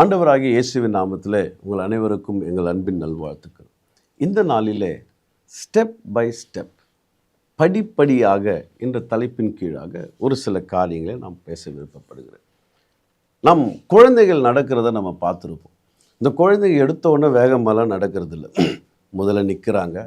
ஆண்டவராகிய இயேசுவின் நாமத்தில் உங்கள் அனைவருக்கும் எங்கள் அன்பின் நல்வாழ்த்துக்கள். இந்த நாளிலே ஸ்டெப் பை ஸ்டெப் படிப்படியாக என்ற தலைப்பின் கீழாக ஒரு சில காரியங்களை நாம் பேச விருப்பப்படுகிறேன். நம் குழந்தைகள் நடக்கிறத நம்ம பார்த்துருப்போம். இந்த குழந்தைங்க எடுத்த உடனே வேகமெல்லாம் நடக்கிறது இல்லை முதல்ல நிற்கிறாங்க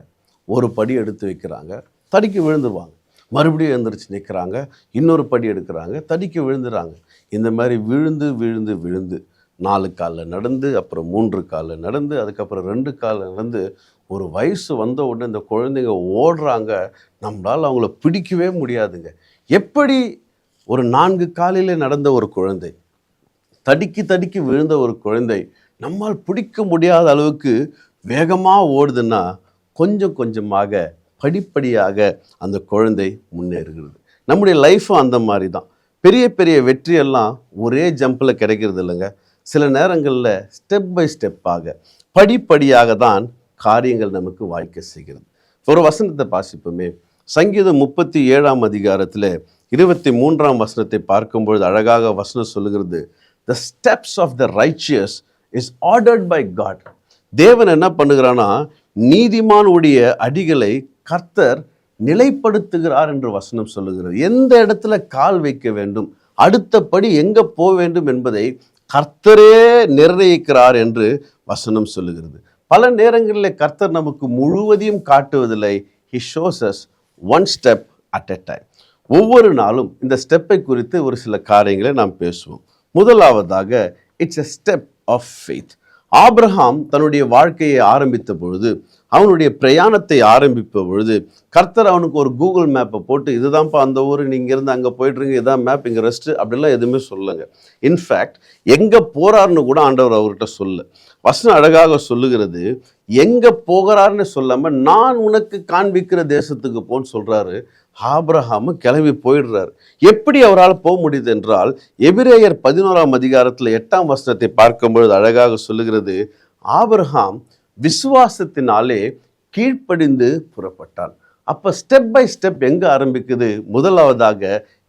ஒரு படி எடுத்து வைக்கிறாங்க தடிக்கு விழுந்துருவாங்க. மறுபடியும் எழுந்திரிச்சு நிற்கிறாங்க இன்னொரு படி எடுக்கிறாங்க தடிக்கு விழுந்துறாங்க இந்த மாதிரி விழுந்து விழுந்து விழுந்து நாலு காலில் நடந்து அப்புறம் மூன்று காலில் நடந்து அதுக்கப்புறம் ரெண்டு காலில் நடந்து ஒரு வயசு வந்த உடனே இந்த குழந்தைங்க ஓடுறாங்க நம்மளால் அவங்கள பிடிக்கவே முடியாதுங்க. எப்படி ஒரு நான்கு காலில் நடந்த ஒரு குழந்தை தடிக்கி தடுக்கி விழுந்த ஒரு குழந்தை நம்மால் பிடிக்க முடியாத அளவுக்கு வேகமாக ஓடுதுன்னா கொஞ்சம் கொஞ்சமாக படிப்படியாக அந்த குழந்தை முன்னேறுகிறது. நம்முடைய லைஃப்பும் அந்த மாதிரி தான். பெரிய பெரிய வெற்றியெல்லாம் ஒரே ஜம்பில் கிடைக்கிறது இல்லைங்க. சில நேரங்களில் ஸ்டெப் பை ஸ்டெப்பாக படிப்படியாக தான் காரியங்கள் நமக்கு வாய்க்க செய்கிறது. ஒரு வசனத்தை வாசிப்போமே. சங்கீதம் முப்பத்தி ஏழாம் அதிகாரத்தில் இருபத்தி மூன்றாம் வசனத்தை பார்க்கும்பொழுது அழகாக வசனம் சொல்லுகிறது. The steps of the righteous is ordered by God தேவன் என்ன பண்ணுகிறான்னா நீதிமானுடைய அடிகளை கர்த்தர் நிலைப்படுத்துகிறார் என்று வசனம் சொல்லுகிறது. எந்த இடத்துல கால் வைக்க வேண்டும் அடுத்தபடி எங்கே போக வேண்டும் என்பதை கர்த்தரே நிர்ணயிக்கிறார் என்று வசனம் சொல்லுகிறது. பல நேரங்களில் கர்த்தர் நமக்கு முழுவதையும் காட்டுவதில்லை. He shows one step at a time ஒவ்வொரு நாளும் இந்த ஸ்டெப்பை குறித்து ஒரு சில காரியங்களை நாம் பேசுவோம். முதலாவதாக it's a step of faith Abraham தன்னுடைய வாழ்க்கையை ஆரம்பித்த பொழுது அவனுடைய பிரயாணத்தை ஆரம்பிப்ப பொழுது கர்த்தர் அவனுக்கு ஒரு கூகுள் மேப்பை போட்டு இதுதான்ப்பா அந்த ஊர் நீங்கள் இருந்து அங்கே போயிட்டுருங்க இதான் மேப் இங்கே ரெஸ்ட்டு அப்படிலாம் எதுவுமே சொல்லுங்க இன்ஃபேக்ட் எங்கே போகிறாருன்னு கூட ஆண்டவர் அவர்கிட்ட சொல்ல வசனம் அழகாக சொல்லுகிறது எங்கே போகிறாருன்னு சொல்லாமல் நான் உனக்கு காண்பிக்கிற தேசத்துக்கு போன்னு சொல்கிறாரு ஆப்ரஹாமு கிளம்பி போயிடுறாரு. எப்படி அவரால் போக முடியுது என்றால் எபிரேயர் பதினோராம் அதிகாரத்தில் எட்டாம் வசனத்தை பார்க்கும்பொழுது அழகாக சொல்லுகிறது ஆபிரஹாம் விசுவாசத்தினாலே கீழ்ப்படிந்து புறப்பட்டான். அப்போ ஸ்டெப் பை ஸ்டெப் எங்கே ஆரம்பிக்குது? முதலாவதாக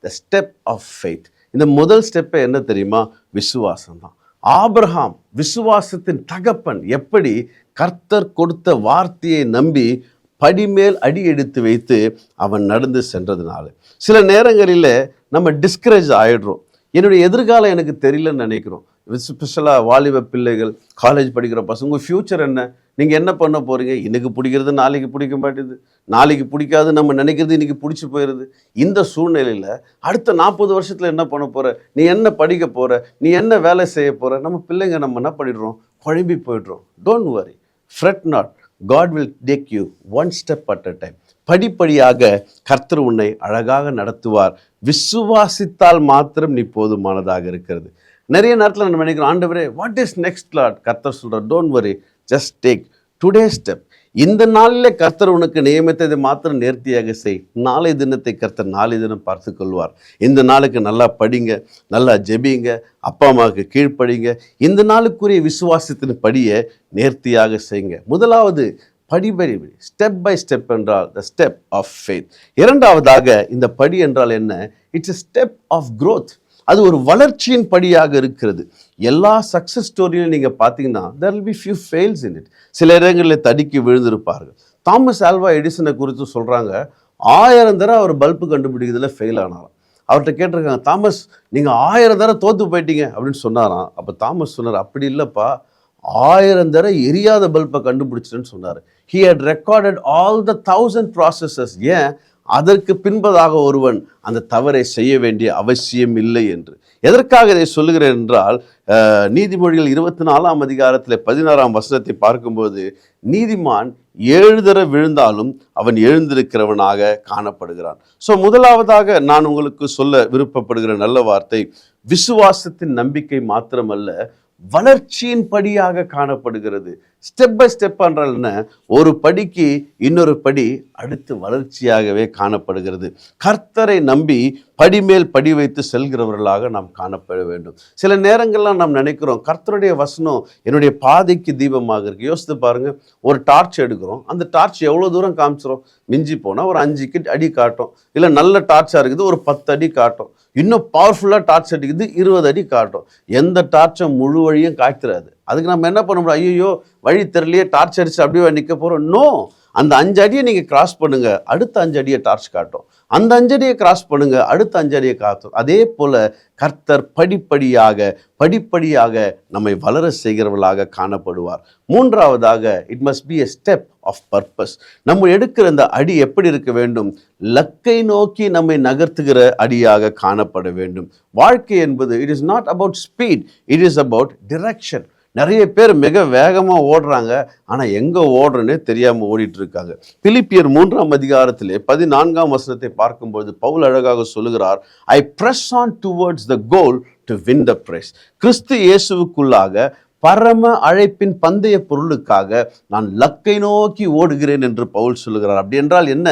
த ஸ்டெப் ஆஃப் ஃபெய்த் இந்த முதல் ஸ்டெப்பை என்ன தெரியுமா? விசுவாசம் தான் ஆபிரஹாம் விசுவாசத்தின் தகப்பன் எப்படி கர்த்தர் கொடுத்த வார்த்தையை நம்பி படிமேல் அடி எடுத்து வைத்து அவன் நடந்து சென்றதுனால. சில நேரங்களில் நம்ம டிஸ்கரேஜ் ஆகிடுறோம் என்னுடைய எதிர்காலம் எனக்கு தெரியலன்னு நினைக்கிறோம். ஸ்பெஷலாக வாலிப பிள்ளைகள் காலேஜ் படிக்கிற பசங்க ஃப்யூச்சர் என்ன? நீங்கள் என்ன பண்ண போகிறீங்க இன்றைக்கி பிடிக்கிறது நாளைக்கு பிடிக்க மாட்டேது நாளைக்கு பிடிக்காது நம்ம நினைக்கிறது இன்றைக்கி பிடிச்சி போயிடுது இந்த சூழ்நிலையில் அடுத்த நாற்பது வருஷத்தில் என்ன பண்ண போகிற நீ என்ன படிக்க போகிற நீ என்ன வேலை செய்ய போகிற நம்ம பிள்ளைங்க நம்ம என்ன பண்ணிடுறோம்? குழம்பி போயிடுறோம். Don't worry fret not God will take you one step at a time படிப்படியாக கர்த்தர் உன்னை அழகாக நடத்துவார். விசுவாசித்தால் மாத்திரம் நீ போதுமானதாக இருக்கிறது. நிறைய நேரத்தில் நம்ம நினைக்கிறோம் ஆண்டவரே வாட் இஸ் நெக்ஸ்ட் லாட் கர்த்தர் சொல்கிறார் don't worry just take today step இந்த நாளில் கர்த்தர் உனக்கு நியமித்ததை மாத்திரம் நேர்த்தியாக செய். நாளை தினத்தை கர்த்தர் நாளை தினம் பார்த்து கொள்வார் இந்த நாளுக்கு நல்லா படிங்க நல்லா ஜெபிங்க அப்பா அம்மாவுக்கு கீழ்ப்படிங்க. இந்த நாளுக்குரிய விசுவாசத்தின் படியை நேர்த்தியாக செய்யுங்க. முதலாவது படிபடி ஸ்டெப் பை ஸ்டெப் என்றால் த ஸ்டெப் ஆஃப் ஃபெய்த் இரண்டாவதாக இந்த படி என்றால் என்ன? It's a step of growth அது ஒரு வளர்ச்சியின் படியாக இருக்கிறது. எல்லா சக்ஸஸ் ஸ்டோரியிலும் நீங்கள் பார்த்தீங்கன்னா there will be few fails in it சில இடங்களில் தடுக்கி விழுந்திருப்பார்கள். தாமஸ் ஆல்வா எடிசனை குறித்து சொல்கிறாங்க ஆயிரம் தடவை அவர் பல்பு கண்டுபிடிக்கிறதுல ஃபெயில் ஆனாராம். அவர்கிட்ட கேட்டிருக்காங்க தாமஸ் நீங்கள் ஆயிரம் தடவை தோற்று போயிட்டீங்க அப்படின்னு சொன்னாராம். அப்போ தாமஸ் சொன்னார் அப்படி இல்லைப்பா ஆயிரம் தடவை எரியாத பல்பை கண்டுபிடிச்சிட்டேன்னு சொன்னார். He had recorded all the thousand processes ஏன்? அதற்கு பின்பதாக ஒருவன் அந்த தவறை செய்ய வேண்டிய அவசியம் இல்லை என்று. எதற்காக இதை சொல்லுகிறேன் என்றால் நீதிமொழிகள் இருபத்தி நாலாம் அதிகாரத்தில் பதினாறாம் வசனத்தை பார்க்கும்போது நீதிமான் ஏழு விழுந்தாலும் அவன் எழுந்திருக்கிறவனாக காணப்படுகிறான். ஸோ முதலாவதாக நான் உங்களுக்கு சொல்ல விருப்பப்படுகிற நல்ல வார்த்தை விசுவாசத்தின் நம்பிக்கை மாத்திரமல்ல வளர்ச்சியின் படியாக காணப்படுகிறது. ஸ்டெப் பை ஸ்டெப் என்றால் ஒரு படிக்கு இன்னொரு படி அடுத்து வளர்ச்சியாகவே காணப்படுகிறது. கர்த்தரை நம்பி படிமேல் படி வைத்து செல்கிறவர்களாக நாம் காணப்பட வேண்டும். சில நேரங்கள்லாம் நாம் நினைக்கிறோம் கர்த்தருடைய வசனம் என்னுடைய பாதைக்கு தீபமாக இருக்குது யோசித்து பாருங்கள் ஒரு டார்ச் எடுக்கிறோம். அந்த டார்ச் எவ்வளோ தூரம் காமிச்சிரும்? மிஞ்சி போனால் ஒரு அஞ்சு கிட் அடி காட்டும். இல்லை நல்ல டார்ச்சாக இருக்குது ஒரு பத்து அடி காட்டும். இன்னும் பவர்ஃபுல்லாக டார்ச் அடிக்குது இருபது அடி காட்டும். எந்த டார்ச்சும் முழு வழியும் காய்த்துறாது அதுக்கு நம்ம என்ன பண்ண முடியும்? ஐயோ வழி தெரியலையே டார்ச் அடிச்சு அப்படியே நிற்க போகிறோம் நோ அந்த அஞ்சு அடியை நீங்கள் கிராஸ் பண்ணுங்கள் அடுத்த அஞ்சு அடியை டார்ச் காட்டும். அந்த அஞ்சு அடியை கிராஸ் பண்ணுங்க. அடுத்த அஞ்சு அடியை காட்டும். அதே போல கர்த்தர் படிப்படியாக படிப்படியாக நம்மை வளர செய்கிறவர்களாக காணப்படுவார். மூன்றாவதாக it must be a step of purpose நம்ம எடுக்கிற இந்த அடி எப்படி இருக்க வேண்டும்? லக்கை நோக்கி நம்மை நகர்த்துகிற அடியாக காணப்பட வேண்டும். வாழ்க்கை என்பது it is not about speed it is about direction நிறைய பேர் மிக வேகமாக ஓடுறாங்க. ஆனால் எங்கே ஓடுறேன்னே தெரியாமல் ஓடிட்டு இருக்காங்க பிலிப்பியர் மூன்றாம் அதிகாரத்திலே பதினான்காம் வசனத்தை பார்க்கும்போது பவுல் அழகாக சொல்லுகிறார் I press on towards the goal to win the prize கிறிஸ்து இயேசுவுக்குள்ளாக பரம அழைப்பின் பந்தய பொருளுக்காக நான் லக்கை நோக்கி ஓடுகிறேன் என்று பவுல் சொல்லுகிறார். அப்படி என்றால் என்ன?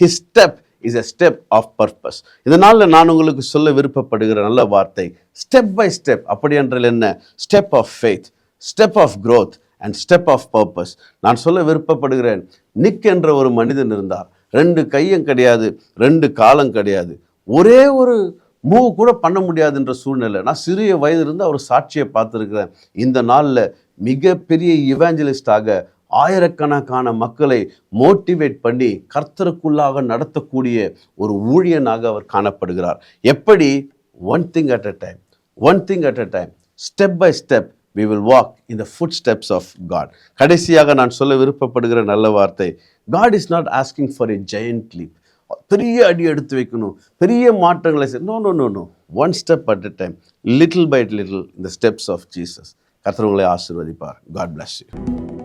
His step is a step of purpose இதனால் நான் உங்களுக்கு சொல்ல விருப்பப்படுகிற நல்ல வார்த்தை ஸ்டெப் பை ஸ்டெப் அப்படி என்றால் என்ன? Step of faith step of growth and step of purpose நான் சொல்ல விருப்பப்படுகிறேன். நிக் என்ற ஒரு மனிதன் இருந்தார் ரெண்டு கையும் கிடையாது ரெண்டு காலம் கிடையாது. ஒரே ஒரு மூவ் கூட பண்ண முடியாதுன்ற சூழ்நிலை. நான் சிறிய வயதிலிருந்து அவர் சாட்சியை பார்த்துருக்கிறேன். இந்த நாளில் மிகப்பெரிய இவாஞ்சலிஸ்டாக ஆயிரக்கணக்கான மக்களை மோட்டிவேட் பண்ணி கர்த்தருக்குள்ளாக நடத்தக்கூடிய ஒரு ஊழியனாக அவர் காணப்படுகிறார். எப்படி? One thing at a time one thing at a time step by step we will walk in the footsteps of God கடைசியாக நான் சொல்ல விருப்பப்படுகிற நல்ல வார்த்தை God is not asking for a giant leap பெரிய அடி எடுத்து வைக்கணும். பெரிய மாற்றங்களை செய் no no no no one step at a time little by little இந்த ஸ்டெப்ஸ் ஆஃப் ஜீசஸ் கர்த்தர் ஆசிர்வதிப்பார். God bless you